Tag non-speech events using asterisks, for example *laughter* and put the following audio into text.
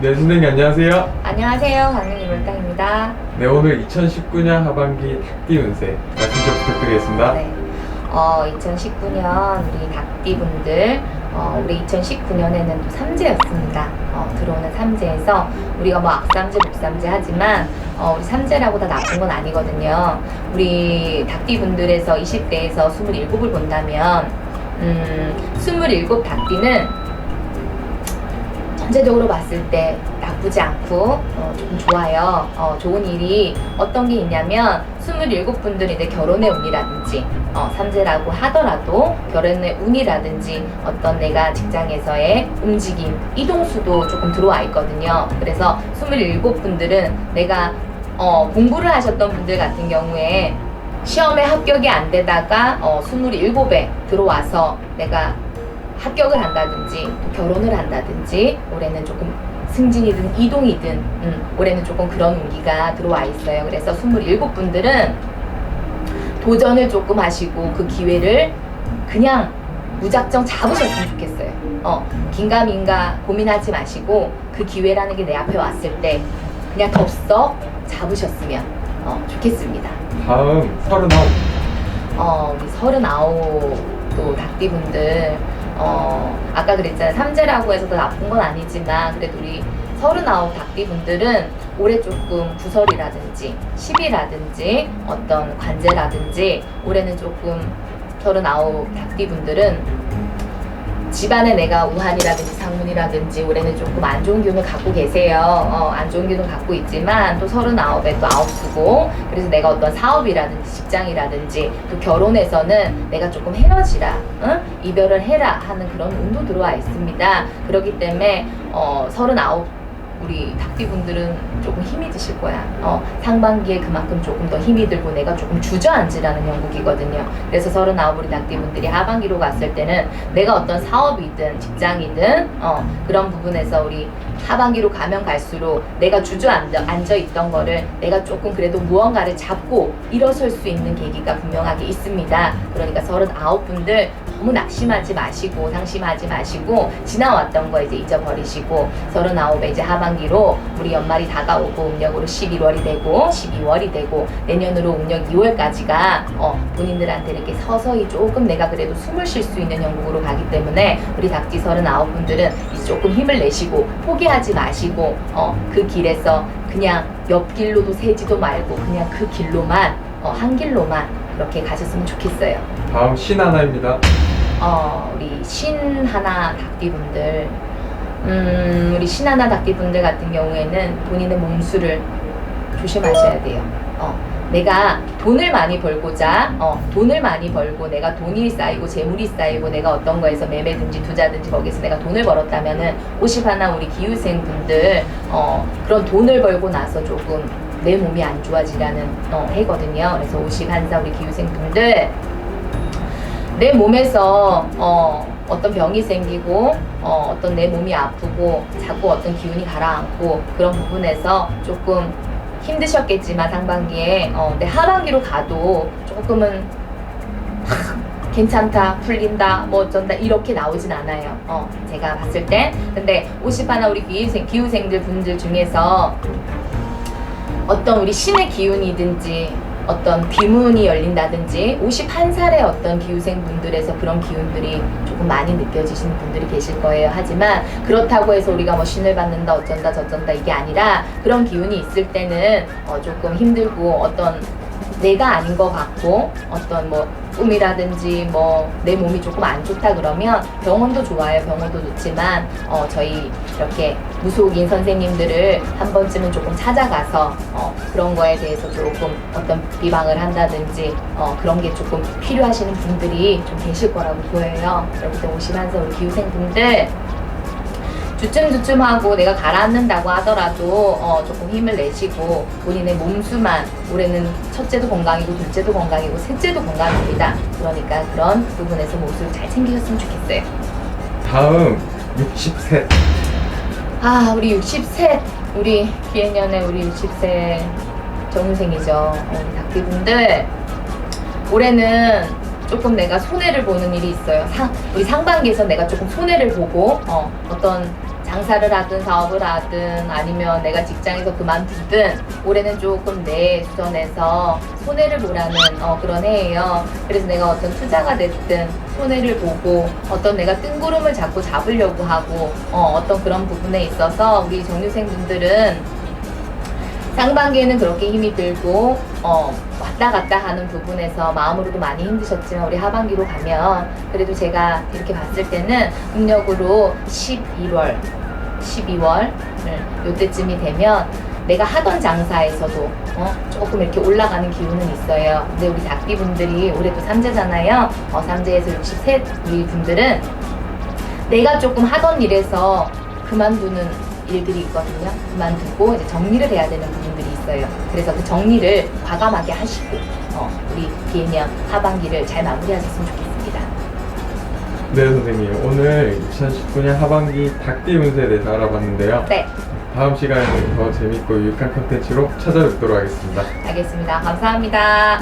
네, 선생님 안녕하세요. 안녕하세요. 강릉 이월당입니다. 네, 오늘 2019년 하반기 닭띠 운세 말씀 좀 부탁드리겠습니다. 네. 어, 2019년 우리 닭띠분들, 어, 우리 2019년에는 또 삼재였습니다. 어, 들어오는 삼재에서 우리가 뭐 악삼재, 복삼재 하지만 어, 우리 삼재라고 다 나쁜 건 아니거든요. 우리 닭띠분들에서 20대에서 27을 본다면, 음, 27 닭띠는 전체적으로 봤을 때 나쁘지 않고 어, 조금 좋아요. 어, 좋은 일이 어떤 게 있냐면 27분들이 이제 결혼의 운이라든지 어, 삼재라고 하더라도 결혼의 운이라든지 어떤 내가 직장에서의 움직임, 이동수도 조금 들어와 있거든요. 그래서 27분들은 내가 어, 공부를 하셨던 분들 같은 경우에 시험에 합격이 안 되다가 어, 27에 들어와서 내가 합격을 한다든지 또 결혼을 한다든지 올해는 조금 승진이든 이동이든 음, 올해는 조금 그런 운기가 들어와 있어요. 그래서 27분들은 도전을 조금 하시고 그 기회를 그냥 무작정 잡으셨으면 좋겠어요. 어, 긴가민가 고민하지 마시고 그 기회라는 게 내 앞에 왔을 때 그냥 덥석 잡으셨으면 어, 좋겠습니다. 다음 39. 어, 우리 서른아홉 또 닭띠분들, 어, 아까 그랬잖아요. 삼재라고 해서 더 나쁜 건 아니지만, 그래도 우리 서른아홉 닭띠분들은 올해 조금 구설이라든지, 시비라든지, 어떤 관제라든지, 올해는 조금 서른아홉 닭띠분들은 집안에 내가 우한이라든지 상문이라든지 올해는 조금 안 좋은 기운을 갖고 계세요. 어, 안 좋은 기운을 갖고 있지만 또 서른아홉에 또 아홉 수고 그래서 내가 어떤 사업이라든지 직장이라든지 또 결혼에서는 내가 조금 헤어지라, 응? 이별을 해라 하는 그런 운도 들어와 있습니다. 그렇기 때문에 어, 서른아홉 우리 닭띠분들은 조금 힘이 드실 거야. 어, 상반기에 그만큼 조금 더 힘이 들고 내가 조금 주저앉으라는 형국이거든요. 그래서 서른아홉 우리 닭띠분들이 하반기로 갔을 때는 내가 어떤 사업이든 직장이든 어, 그런 부분에서 우리 하반기로 가면 갈수록 내가 주저앉아 앉아 있던 거를 내가 조금 그래도 무언가를 잡고 일어설 수 있는 계기가 분명하게 있습니다. 그러니까 서른아홉 분들 너무 낙심하지 마시고 상심하지 마시고 지나왔던 거 이제 잊어버리시고 서른아홉에 이제 하반기로 우리 연말이 다가오고 음력으로 11월이 되고 12월이 되고 내년으로 음력 2월까지가 어, 본인들한테 이렇게 서서히 조금 내가 그래도 숨을 쉴 수 있는 영국으로 가기 때문에 우리 닭띠 서른아홉 분들은 이제 조금 힘을 내시고 포기하지 마시고 어, 그 길에서 그냥 옆길로도 세지도 말고 그냥 그 길로만 어, 한 길로만 그렇게 가셨으면 좋겠어요. 다음 신 하나입니다. 어, 우리 신하나 닭띠분들, 음, 우리 신하나 닭띠분들 같은 경우에는 본인의 몸수를 조심하셔야 돼요. 어, 내가 돈을 많이 벌고자, 어, 돈을 많이 벌고 내가 돈이 쌓이고 재물이 쌓이고 내가 어떤 거에서 매매든지 투자든지 거기서 내가 돈을 벌었다면은 50하나 우리 기후생 분들, 어, 그런 돈을 벌고 나서 조금 내 몸이 안 좋아지라는 어, 해거든요. 그래서 50한사 우리 기후생 분들, 내 몸에서 어, 어떤 병이 생기고 어, 어떤 내 몸이 아프고 자꾸 어떤 기운이 가라앉고 그런 부분에서 조금 힘드셨겠지만 상반기에 어, 내 하반기로 가도 조금은 하, *laughs* 괜찮다 풀린다 뭐 어쩐다 이렇게 나오진 않아요. 어, 제가 봤을 때 근데 50하나 우리 기후생, 기후생들 분들 중에서 어떤 우리 신의 기운이든지 어떤 귀문이 열린다든지 51살의 어떤 기후생 분들에서 그런 기운들이 조금 많이 느껴지시는 분들이 계실 거예요. 하지만 그렇다고 해서 우리가 뭐 신을 받는다 어쩐다 저쩐다 이게 아니라 그런 기운이 있을 때는 어 조금 힘들고 어떤 내가 아닌 것 같고 어떤 뭐 꿈이라든지 뭐 내 몸이 조금 안 좋다 그러면 병원도 좋아요. 병원도 좋지만 어 저희 이렇게 무속인 선생님들을 한 번쯤은 조금 찾아가서 어 그런 거에 대해서 조금 어떤 비방을 한다든지 어 그런 게 조금 필요하시는 분들이 좀 계실 거라고 보여요. 때문에 51세 우리 기후생 분들 주춤주춤하고 내가 가라앉는다고 하더라도 어, 조금 힘을 내시고 본인의 몸수만 올해는 첫째도 건강이고 둘째도 건강이고 셋째도 건강입니다. 그러니까 그런 부분에서 몸수를 잘 챙기셨으면 좋겠어요. 다음 60셋. 아 우리 60세 우리 기해년에 우리 60세 정유생이죠. 어, 우리 닭띠분들 올해는 조금 내가 손해를 보는 일이 있어요. 상, 우리 상반기에서 내가 조금 손해를 보고 어, 어떤 장사를 하든 사업을 하든 아니면 내가 직장에서 그만두든 올해는 조금 내 주선에서 손해를 보라는 어, 그런 해예요. 그래서 내가 어떤 투자가 됐든 손해를 보고 어떤 내가 뜬구름을 자꾸 잡으려고 하고 어, 어떤 그런 부분에 있어서 우리 정유생분들은 상반기에는 그렇게 힘이 들고 어, 왔다 갔다 하는 부분에서 마음으로도 많이 힘드셨지만 우리 하반기로 가면 그래도 제가 이렇게 봤을 때는 음력으로 11월, 12월 요때쯤이 되면 내가 하던 장사에서도 어, 조금 이렇게 올라가는 기운은 있어요. 근데 우리 닭띠분들이 올해도 삼재잖아요. 어, 삼재에서 63 우리 분들은 내가 조금 하던 일에서 그만두는 일들이 있거든요. 그만두고 이제 정리를 해야 되는 부분들이 있어요. 그래서 그 정리를 과감하게 하시고 어, 우리 비해년 하반기를 잘 마무리하셨으면 좋겠습니다. 네 선생님 오늘 2019년 하반기 닭띠 운세에 대해서 알아봤는데요. 네, 다음 시간에는 더 재밌고 유익한 컨텐츠로 찾아뵙도록 하겠습니다. 알겠습니다. 감사합니다.